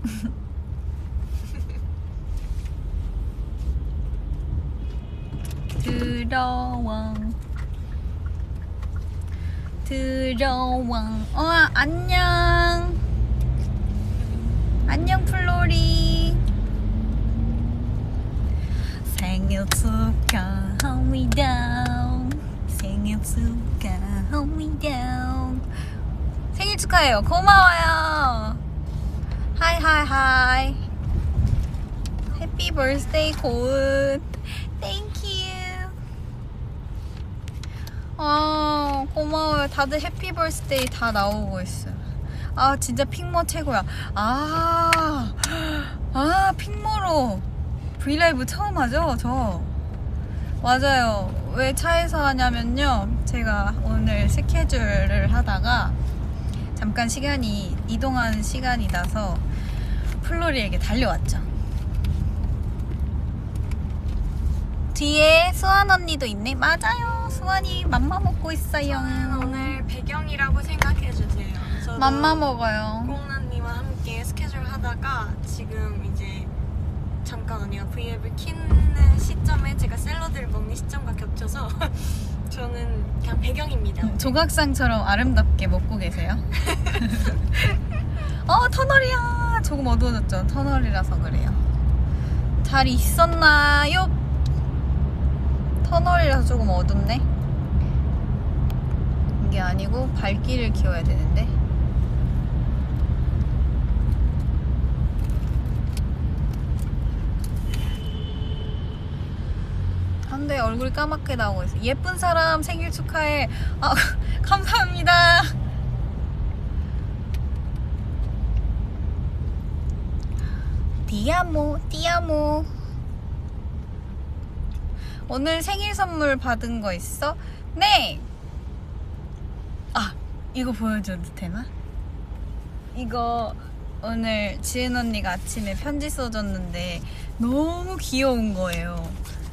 들어와. 들어와. 어 안녕. 안녕 플로리. 생일 축하합니다. 생일 축하합니다. 생일 축하해요. 고마워요 하이 하이 하이 해피 버스데이 굿 땡큐 아 고마워요. 다들 해피 버스데이 다 나오고 있어요. 아 진짜 핑모 최고야. 아, 아 핑모로 브이라이브 처음 하죠 저? 맞아요. 왜 차에서 하냐면요. 제가 오늘 스케줄을 하다가 잠깐 시간이 이동하는 시간이 나서 플로리에게 달려왔죠 뒤에 수환 언니도 있네 맞아요 수환이 맘마 먹고 있어요 저는 오늘 배경이라고 생각해 주세요. 저도 맘마 먹어요 꽁나님과 함께 스케줄 하다가 지금 이제 잠깐 언니가 브이앱을 키는 시점에 제가 샐러드를 먹는 시점과 겹쳐서 저는 그냥 배경입니다. 조각상처럼 아름답게 먹고 계세요. 어 터널이야. 조금 어두워졌죠. 터널이라서 그래요. 잘 있었나요? 터널이라서 조금 어둡네. 이게 아니고 발길을 키워야 되는데. 안돼 얼굴이 까맣게 나오고 있어. 예쁜 사람 생일 축하해. 아 감사합니다. 디아모 디아모. 오늘 생일 선물 받은 거 있어? 네. 아 이거 보여줘도 되나? 이거 오늘 지은 언니가 아침에 편지 써줬는데 너무 귀여운 거예요.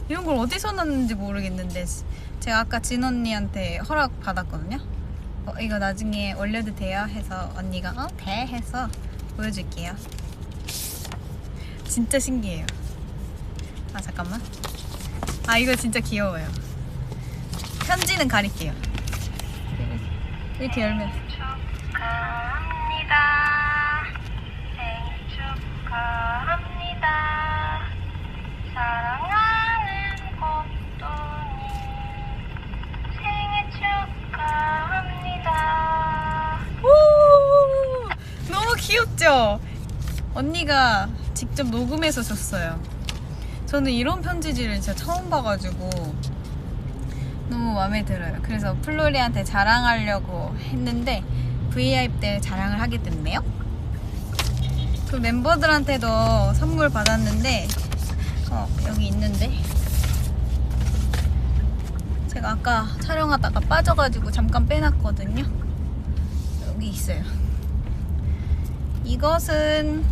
이런 걸 어디서 났는지 모르겠는데 제가 아까 진 언니한테 허락 받았거든요. 어, 이거 나중에 올려도 돼요? 해서 언니가 어? 돼? 해서 보여줄게요. 진짜 신기해요. 아 잠깐만. 아 이거 진짜 귀여워요. 편지는 가릴게요. 이렇게 열면 축하합니다. 생일 축하합니다. 사랑하는 꽃돈이 생일 축하합니다. 오! 너무 귀엽죠? 언니가 직접 녹음해서 줬어요. 저는 이런 편지지를 진짜 처음 봐가지고 너무 마음에 들어요. 그래서 플로리한테 자랑하려고 했는데 VIP 때 자랑을 하게 됐네요. 그 멤버들한테도 선물 받았는데 어, 여기 있는데 제가 아까 촬영하다가 빠져가지고 잠깐 빼놨거든요. 여기 있어요. 이것은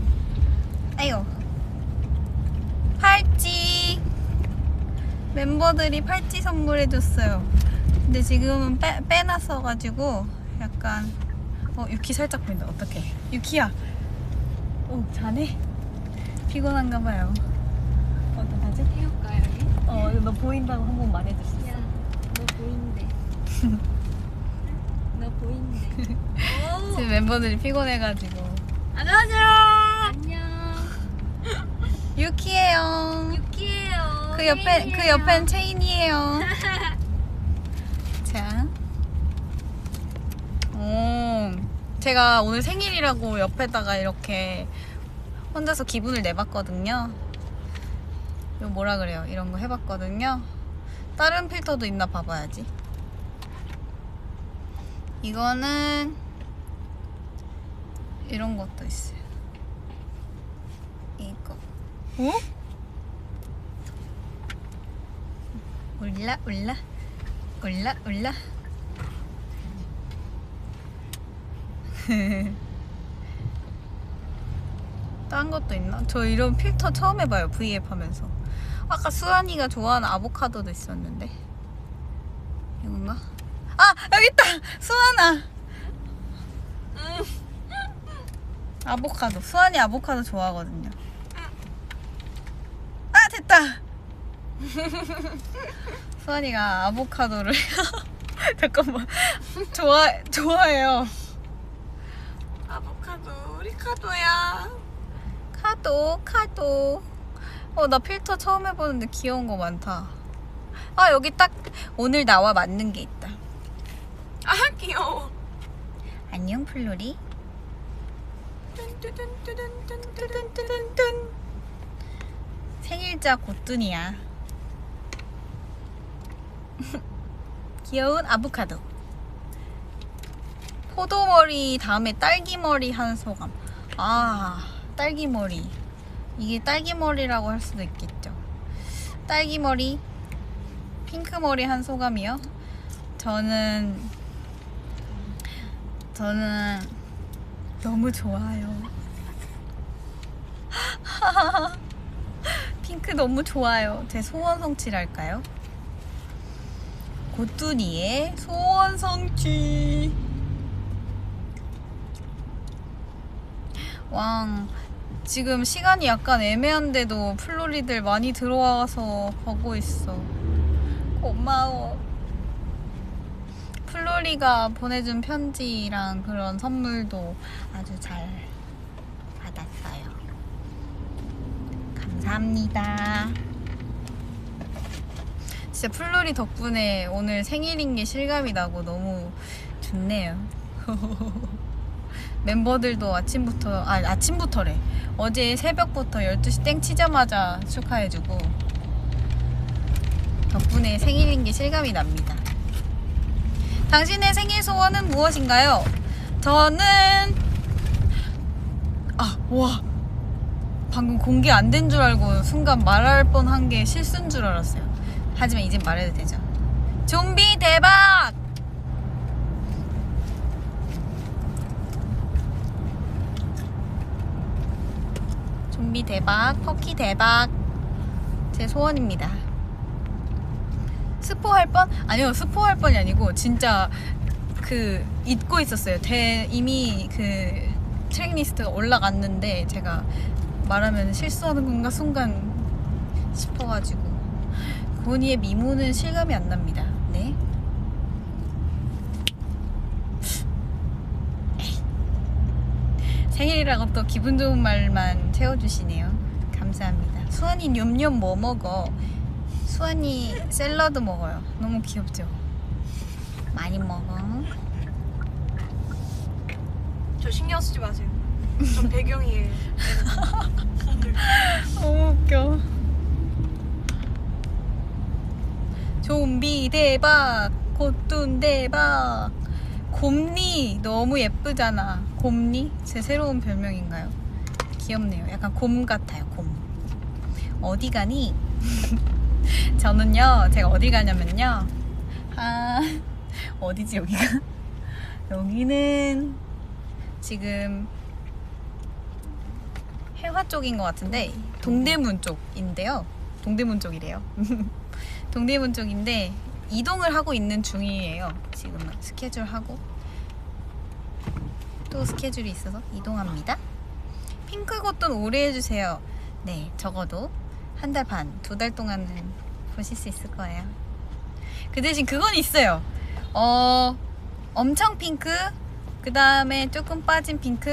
아유 팔찌 멤버들이 팔찌 선물해줬어요. 근데 지금은 빼, 빼놨어가지고 약간 어 유키 살짝 보인다. 어떡해 유키야. 오 자네? 피곤한가 봐요. 어떡하지? 해볼까요, 여기? 어, 너 보인다고 한 번 말해줄 수 있어. 야, 너 보인대. 너 보인대. 지금 멤버들이 피곤해가지고. 안녕하세요. 유키예요. 유키예요. 그 옆에 그 옆엔 체인이에요. 자. 오, 제가 오늘 생일이라고 옆에다가 이렇게 혼자서 기분을 내봤거든요. 이거 뭐라 그래요? 이런 거 해봤거든요. 다른 필터도 있나 봐봐야지. 이거는 이런 것도 있어요. 어? 올라 올라 올라 올라 딴 것도 있나? 저 이런 필터 처음 해봐요 V앱 하면서 아까 수환이가 좋아하는 아보카도도 있었는데 이건가? 아 여기 있다 수환아 아보카도. 수환이 아보카도 좋아하거든요. 아 됐다. 수환이가 아보카도를 잠깐만 좋아 좋아해요. 아보카도 우리 카도야. 카도 카도. 어 나 필터 처음 해보는데 귀여운 거 많다. 아 여기 딱 오늘 나와 맞는 게 있다. 아 귀여워. 안녕 플로리. 뚠뚠뚠뚠뚠뚠뚠. 생일자 고뚜니야. 귀여운 아보카도. 포도머리 다음에 딸기머리 한 소감. 아, 딸기머리. 이게 딸기머리라고 할 수도 있겠죠. 딸기머리, 핑크머리 한 소감이요. 저는, 저는 너무 좋아요. 핑크 너무 좋아요. 제 소원 성취랄까요? 고뚜니의 소원 성취. 왕, 지금 시간이 약간 애매한데도 플로리들 많이 들어와서 보고 있어. 고마워. 플로리가 보내준 편지랑 그런 선물도 아주 잘 받았어요. 감사합니다. 진짜 플로리 덕분에 오늘 생일인 게 실감이 나고 너무 좋네요. 멤버들도 아침부터, 아, 아침부터래. 어제 새벽부터 12시 땡 치자마자 축하해주고 덕분에 생일인 게 실감이 납니다. 당신의 생일 소원은 무엇인가요? 저는 아, 와. 방금 공개 안 된 줄 알고 순간 말할 뻔한 게 실수인 줄 알았어요. 하지만 이제 말해도 되죠. 좀비 대박! 좀비 대박, 퍼키 대박. 제 소원입니다. 스포할 뻔? 아니요, 스포할 뻔이 아니고 진짜 그 잊고 있었어요. 대, 이미 그 트랙리스트가 올라갔는데 제가 말하면 실수하는 건가 순간 싶어가지고 고니의 미모는 실감이 안 납니다. 네. 생일이라고 또 기분 좋은 말만 채워주시네요. 감사합니다. 수환이 냠냠 뭐 먹어? 수환이 샐러드 먹어요. 너무 귀엽죠? 많이 먹어. 저 신경 쓰지 마세요. 전 배경이에요. 너무 웃겨. 좀비 대박, 고툰 대박. 곰니 너무 예쁘잖아. 곰니 제 새로운 별명인가요? 귀엽네요. 약간 곰 같아요. 곰. 어디 가니? 저는요. 제가 어디 가냐면요. 아 어디지 여기가? 여기는 지금 해화 쪽인 것 같은데 동대문 쪽인데요. 동대문 쪽이래요. 동대문 쪽인데 이동을 하고 있는 중이에요. 지금은 스케줄 하고 또 스케줄이 있어서 이동합니다. 핑크 꽃돈 오래 해주세요. 네, 적어도 한 달 반, 두 달 동안은 보실 수 있을 거예요. 그 대신 그건 있어요. 어, 엄청 핑크, 그 다음에 조금 빠진 핑크,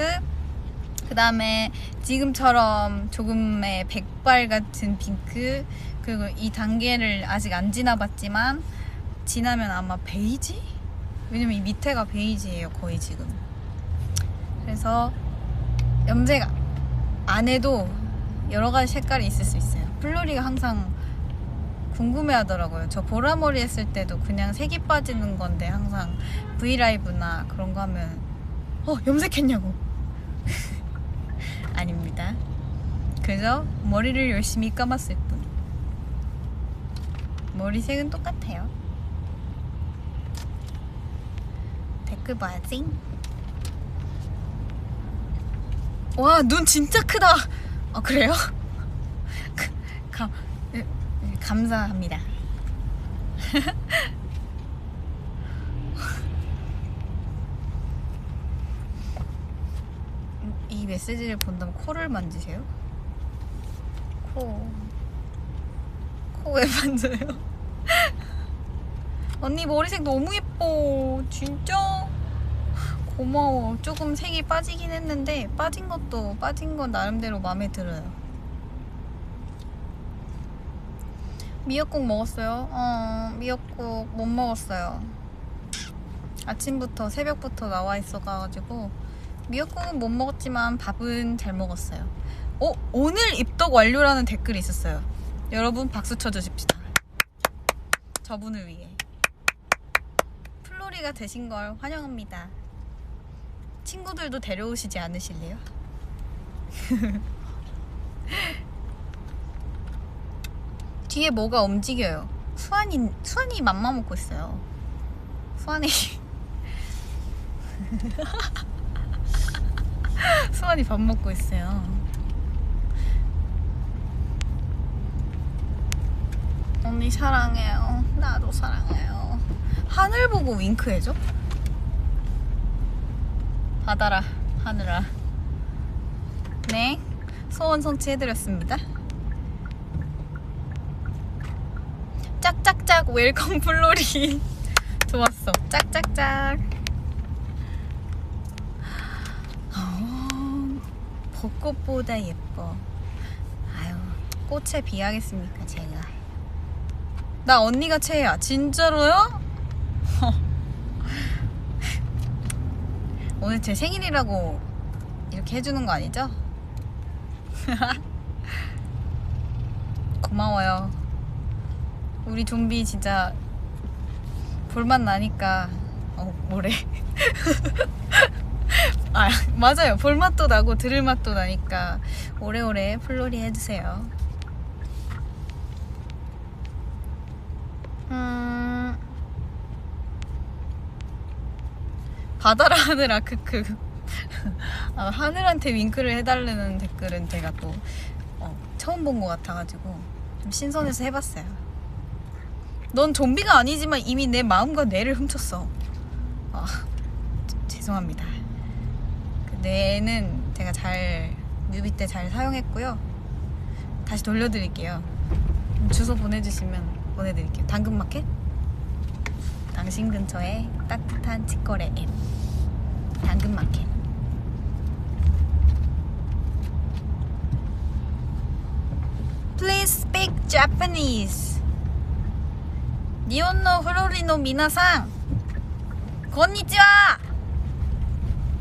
그 다음에 지금처럼 조금의 백발 같은 핑크 그리고 이 단계를 아직 안 지나봤지만 지나면 아마 베이지? 왜냐면 이 밑에가 베이지예요 거의 지금 그래서 염색 안 해도 여러 가지 색깔이 있을 수 있어요 플로리가 항상 궁금해 하더라고요 저 보라머리 했을 때도 그냥 색이 빠지는 건데 항상 브이라이브나 그런 거 하면 어 염색했냐고 아닙니다. 그래서 머리를 열심히 감았을 뿐. 머리색은 똑같아요. 댓글 봐야지. 와, 눈 진짜 크다. 아, 그래요? 그, 감, 감사합니다. 이 이 메시지를 본다면 코를 만지세요? 코. 코왜 만져요? 언니 머리색 너무 예뻐. 진짜? 고마워. 조금 색이 빠지긴 했는데 빠진 것도 빠진 건 나름대로 마음에 들어요. 미역국 먹었어요? 어, 미역국 못 먹었어요. 아침부터 새벽부터 나와 있어가지고 미역국은 못 먹었지만 밥은 잘 먹었어요. 어, 오늘 입덕 완료라는 댓글이 있었어요. 여러분 박수 쳐주십시다. 저분을 위해. 플로리가 되신 걸 환영합니다. 친구들도 데려오시지 않으실래요? 뒤에 뭐가 움직여요. 수환이 수환이 맘마 먹고 있어요. 수환이 수환이 밥 먹고 있어요. 언니 사랑해요. 나도 사랑해요. 하늘 보고 윙크해줘. 받아라 하늘아. 네, 소원 성취해드렸습니다. 짝짝짝 웰컴 플로리. 좋았어. 짝짝짝. 어, 벚꽃보다 예뻐. 아유, 꽃에 비하겠습니까, 제가. 나 언니가 최애야. 진짜로요? 오늘 제 생일이라고 이렇게 해주는 거 아니죠? 고마워요. 우리 좀비 진짜 볼맛 나니까 어 뭐래? 아 맞아요. 볼맛도 나고 들을 맛도 나니까 오래오래 플로리 해주세요. 음 바다라 하늘아 크크. 아, 하늘한테 윙크를 해달라는 댓글은 제가 또 어, 처음 본 것 같아가지고 좀 신선해서 해봤어요. 넌 좀비가 아니지만 이미 내 마음과 뇌를 훔쳤어. 아, 저- 죄송합니다. 그 뇌는 제가 잘 뮤비 때 잘 사용했고요. 다시 돌려드릴게요. 주소 보내주시면 보내드릴게요. 당근마켓? 당신 근처에 따뜻한 직거래 앱. 당근마켓. Please speak Japanese. 니온노 후로리노 미나상. 건니치와!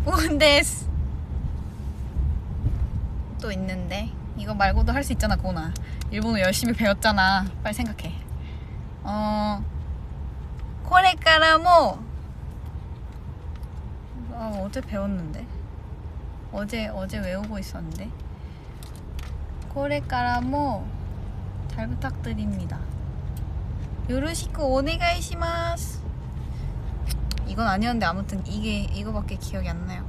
오은데스. 또 있는데. 이거 말고도 할 수 있잖아 고나 일본어 열심히 배웠잖아 빨리 생각해 어, これからも 아, 어제 배웠는데. 어제 어제 외우고 있었는데. これからも잘 부탁드립니다. 요르시크 오네가이 시마스. 이건 아니었는데 아무튼 이게 이거밖에 기억이 안 나요.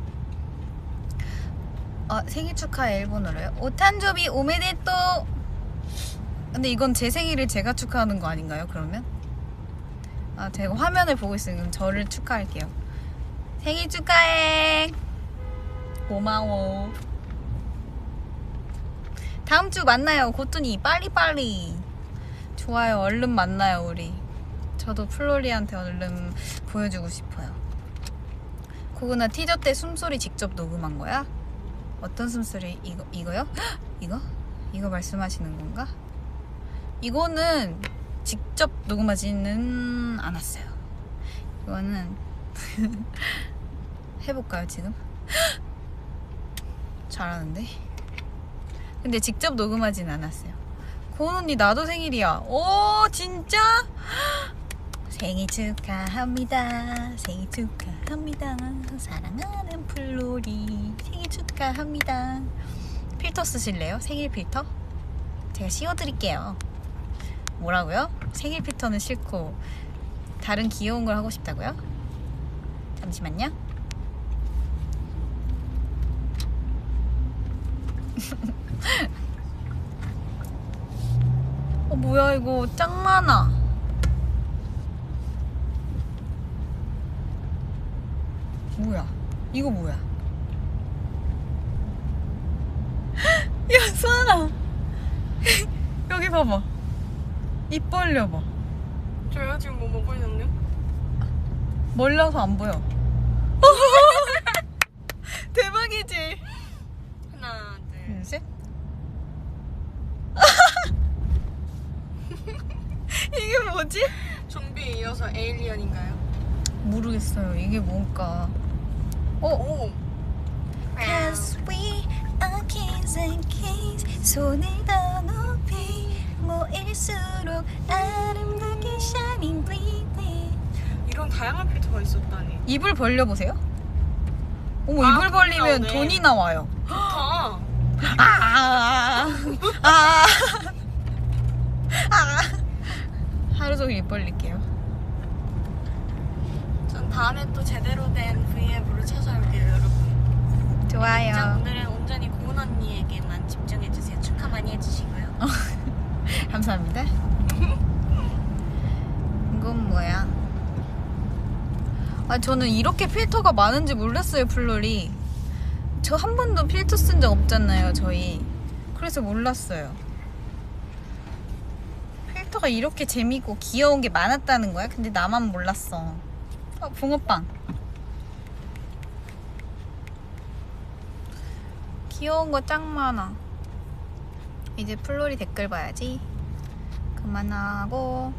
아 생일 축하해 일본어로요. 오탄조비 오메데토. 근데 이건 제 생일을 제가 축하하는 거 아닌가요? 그러면? 아 제가 화면을 보고 있으니까 저를 축하할게요. 생일 축하해. 고마워. 다음 주 만나요. 고뚜니 빨리빨리. 좋아요. 얼른 만나요, 우리. 저도 플로리한테 얼른 보여주고 싶어요. 고구나 티저 때 숨소리 직접 녹음한 거야? 어떤 숨소리? 이거 이거요? 헉! 이거? 이거 말씀하시는 건가? 이거는 직접 녹음하지는 않았어요. 이거는 해볼까요 지금? 헉! 잘하는데? 근데 직접 녹음하진 않았어요. 고은 언니 나도 생일이야. 오 진짜? 생일 축하합니다. 생일 축하합니다. 사랑하는 플로리 생일 축하합니다. 필터 쓰실래요? 생일 필터? 제가 씌워드릴게요. 뭐라고요? 생일 필터는 싫고 다른 귀여운 걸 하고 싶다고요? 잠시만요. 어 뭐야 이거 짱 많아. 뭐야? 이거 뭐야? 하나. 여기 봐봐. 입 벌려봐. 저요 지금 뭐 먹고 있는데? 멀려서 안 보여. 대박이지? 하나 둘. 둘, 셋. 이게 뭐지? 좀비에 이어서 에일리언인가요? 모르겠어요. 이게 뭔가. 어? 오. As we are kings and kings 손을 더 모일수록 아름답게 shining bleeding 이런 다양한 필터가 있었다니. 입을 벌려보세요 어머 아, 입을 돈이 벌리면 나오네. 돈이 나와요 좋다. 아, 아, 아. 하루 종일 입 벌릴게요 전 다음에 또 제대로 된 V앱으로 찾아올게요, 여러분. 자, 좋아요 오늘은 온전히 고은 언니에게만 집중해주세요. 축하 많이 해주시고요. 감사합니다. 이건 뭐야? 아 저는 이렇게 필터가 많은지 몰랐어요 플로리 저한 번도 필터 쓴 적 없잖아요 저희. 그래서 몰랐어요. 필터가 이렇게 재밌고 귀여운 게 많았다는 거야? 근데 나만 몰랐어. 어, 붕어빵. 귀여운 거 짱 많아. 이제 플로리 댓글 봐야지 그만하고.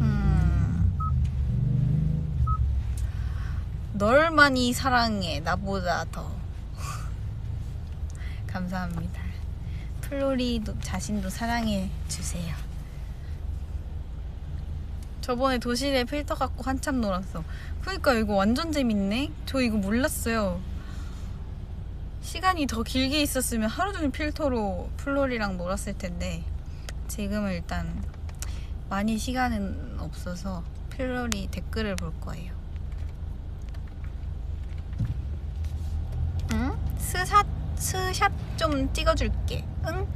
음. 널만이 사랑해. 나보다 더. 감사합니다. 플로리도 자신도 사랑해 주세요. 저번에 도시래 필터 갖고 한참 놀았어. 그러니까 이거 완전 재밌네. 저 이거 몰랐어요 시간이 더 길게 있었으면 하루 종일 필터로 플로리랑 놀았을 텐데 지금은 일단 많이 시간은 없어서 플로리 댓글을 볼 거예요. 응? 스샷 스샷 좀 찍어줄게. 응?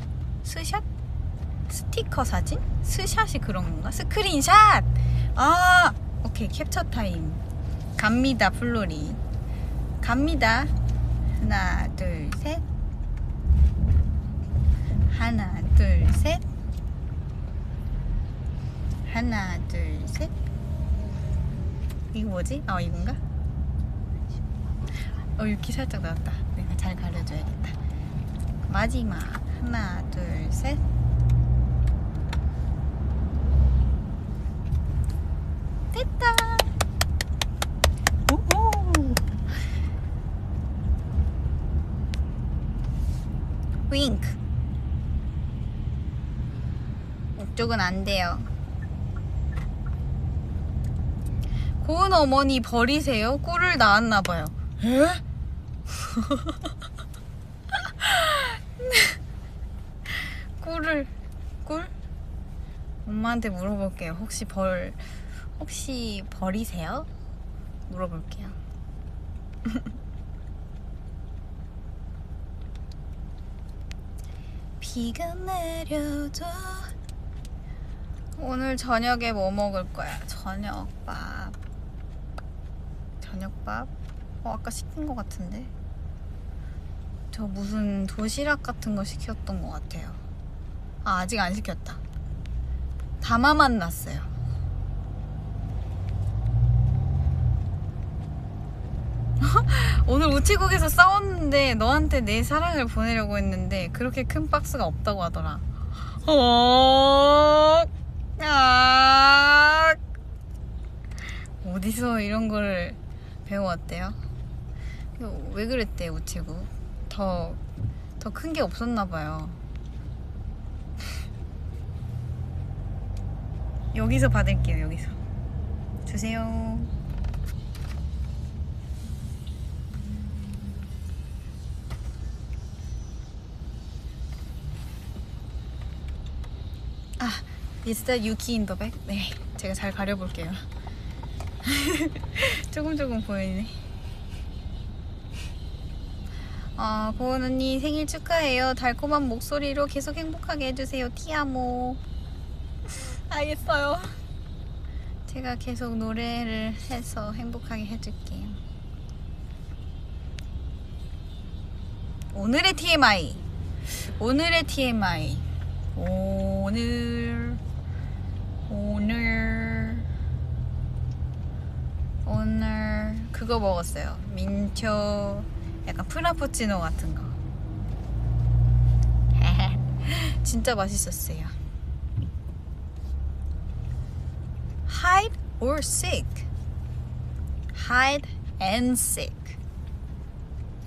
스샷? 스티커 사진? 스샷이 그런 건가? 스크린샷! 아! 오케이 캡처 타임. 갑니다 플로리. 갑니다. 하나, 둘, 셋. 하나, 둘, 셋. 하나, 둘, 셋. 이거 뭐지? 어, 이건가? 어, 유키 살짝 나왔다. 내가 잘 가려줘야겠다. 마지막. 하나, 둘, 셋. 됐다. 오호. 윙크. 이쪽은 안 돼요. 고은 어머니 버리세요. 꿀을 낳았나 봐요. 에? 꿀을 꿀? 엄마한테 물어볼게요. 혹시 벌 혹시 버리세요? 물어볼게요. 비가 내려도 오늘 저녁에 뭐 먹을 거야? 저녁밥. 저녁밥? 어, 아까 시킨 거 같은데? 저 무슨 도시락 같은 거 시켰던 것 같아요. 아, 아직 안 시켰다. 담아만 놨어요. 오늘 우체국에서 싸웠는데 너한테 내 사랑을 보내려고 했는데 그렇게 큰 박스가 없다고 하더라. 어디서 이런 거를 배워왔대요? 왜 그랬대 우체국? 더 더 큰 게 없었나 봐요. 여기서 받을게요 여기서 주세요. That Yuki in the back? 네, 제가 잘 가려볼게요. 조금 조금 보이네. 아, 고은 언니 생일 축하해요. 달콤한 목소리로 계속 행복하게 해주세요. 티아모. 알겠어요. 제가 계속 노래를 해서 행복하게 해줄게요. 오늘의 TMI. 오늘의 TMI. 오늘 오늘 오늘 그거 먹었어요. 민초 약간 프라푸치노 같은 거. 진짜 맛있었어요. Hide or sick? Hide and sick.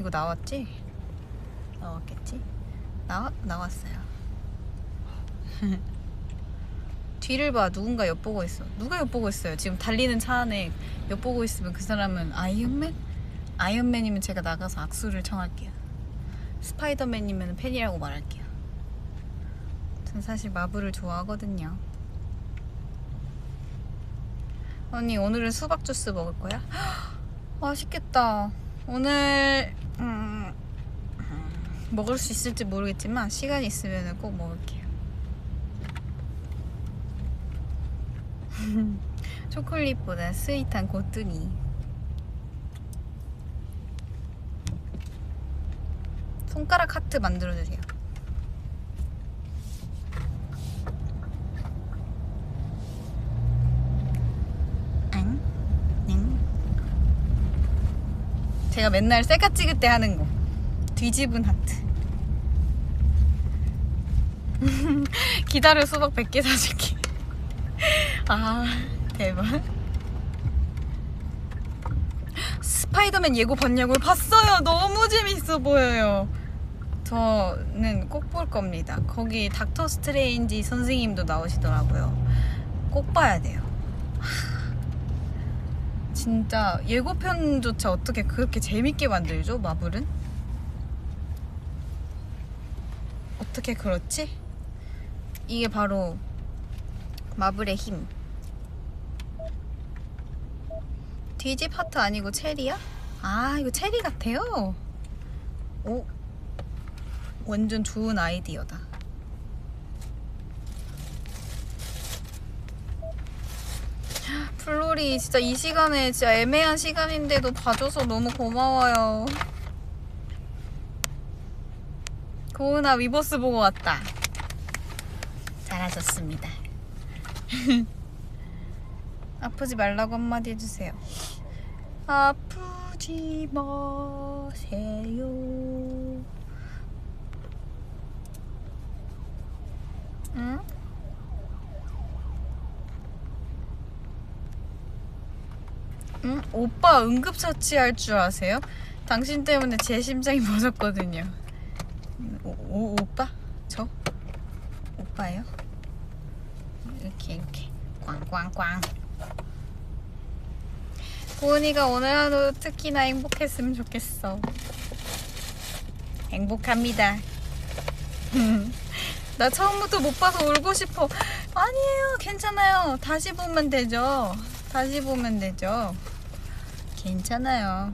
이거 나왔지? 나왔겠지? 나 나왔어요. 뒤를 봐 누군가 엿보고 있어. 누가 엿보고 있어요? 지금 달리는 차 안에 엿보고 있으면 그 사람은 아이언맨? 아이언맨이면 제가 나가서 악수를 청할게요. 스파이더맨이면 팬이라고 말할게요. 전 사실 마블을 좋아하거든요. 언니 오늘은 수박 주스 먹을 거야? 맛있겠다. 오늘 음, 음, 먹을 수 있을지 모르겠지만 시간 있으면 꼭 먹을게요. 초콜릿보다 스윗한 고뚜니. 손가락 하트 만들어주세요. 제가 맨날 셀카 찍을 때 하는 거. 뒤집은 하트. 기다려 수박 100개 사줄게. 아, 대박. 스파이더맨 예고 봤냐고요? 봤어요. 너무 재밌어 보여요. 저는 꼭 볼 겁니다. 거기 닥터 스트레인지 선생님도 나오시더라고요. 꼭 봐야 돼요. 하, 진짜 예고편조차 어떻게 그렇게 재밌게 만들죠? 마블은? 어떻게 그렇지? 이게 바로 마블의 힘. 뒤집 하트 아니고 체리야? 아, 이거 체리 같아요. 오, 완전 좋은 아이디어다. 플로리 진짜 이 시간에 진짜 애매한 시간인데도 봐줘서 너무 고마워요. 고은아 위버스 보고 왔다. 잘하셨습니다. 아프지 말라고 한마디 해주세요. 아프지 마세요. 응? 응? 오빠 응급처치할 줄 아세요? 당신 때문에 제 심장이 멎었거든요. 오, 오, 오빠? 저? 오빠예요? 이렇게 이렇게 꽝꽝꽝 고은이가 오늘 하루 특히나 행복했으면 좋겠어. 행복합니다. 나 처음부터 못 봐서 울고 싶어. 아니에요. 괜찮아요. 다시 보면 되죠. 다시 보면 되죠. 괜찮아요.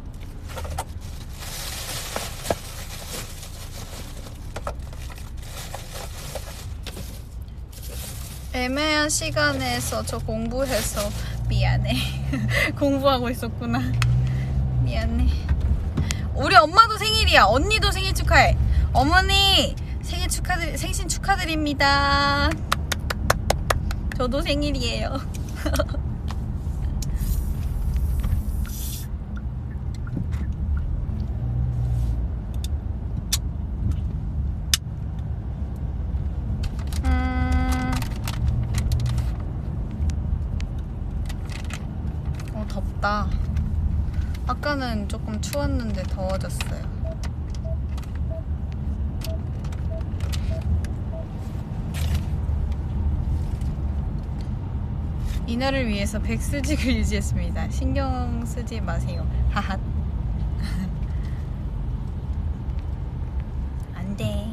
애매한 시간에서 저 공부해서 미안해. 공부하고 있었구나. 미안해. 우리 엄마도 생일이야. 언니도 생일 축하해. 어머니 생일 축하드 생신 축하드립니다. 저도 생일이에요. 덥다. 아까는 조금 추웠는데 더워졌어요. 이날을 위해서 백수직을 유지했습니다. 신경 쓰지 마세요. 하핫. 안 돼.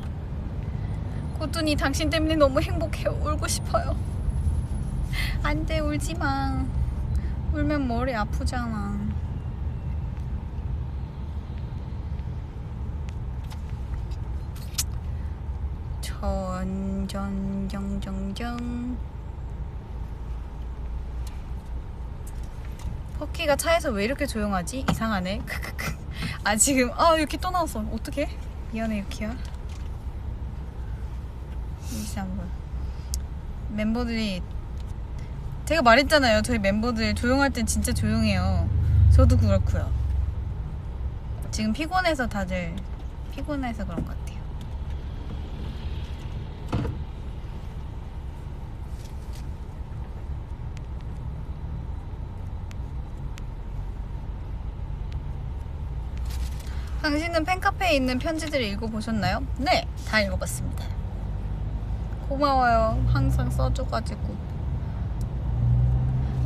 고뚜니 당신 때문에 너무 행복해요. 울고 싶어요. 안 돼, 울지 마. 울면 머리 아프잖아. 전전정정정. 퍼키가 차에서 왜 이렇게 조용하지? 이상하네. 크크크. 아 지금 아 이렇게 또 나왔어. 어떡해? 미안해 유키야 일시 안 보여 멤버들이 제가 말했잖아요 저희 멤버들 조용할 땐 진짜 조용해요 저도 그렇고요 지금 피곤해서 다들 피곤해서 그런 것 같아요 당신은 팬카페에 있는 편지들을 읽어보셨나요? 네, 다 읽어봤습니다. 고마워요. 항상 써줘가지고.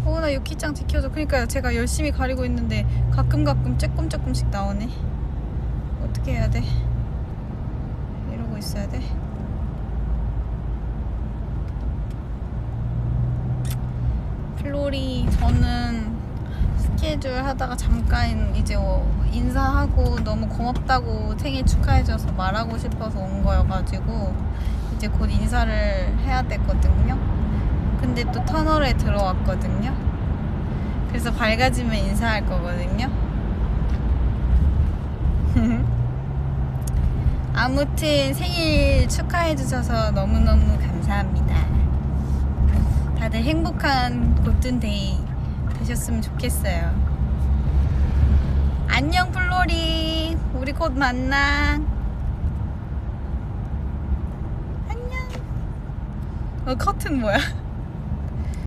어, 나 유키짱 지켜줘. 그러니까요. 제가 열심히 가리고 있는데 가끔 가끔 조금씩 나오네. 어떻게 해야 돼? 이러고 있어야 돼. 플로리, 저는 스케줄 하다가 잠깐 이제 어, 인사하고 너무 고맙다고 생일 축하해줘서 말하고 싶어서 온 거여가지고 이제 곧 인사를 해야 되거든요. 근데 또 터널에 들어왔거든요. 그래서 밝아지면 인사할 거거든요. 아무튼 생일 축하해주셔서 너무너무 감사합니다. 다들 행복한 골든데이 되셨으면 좋겠어요. 안녕 플로리. 우리 곧 만나. 안녕. 어 커튼 뭐야?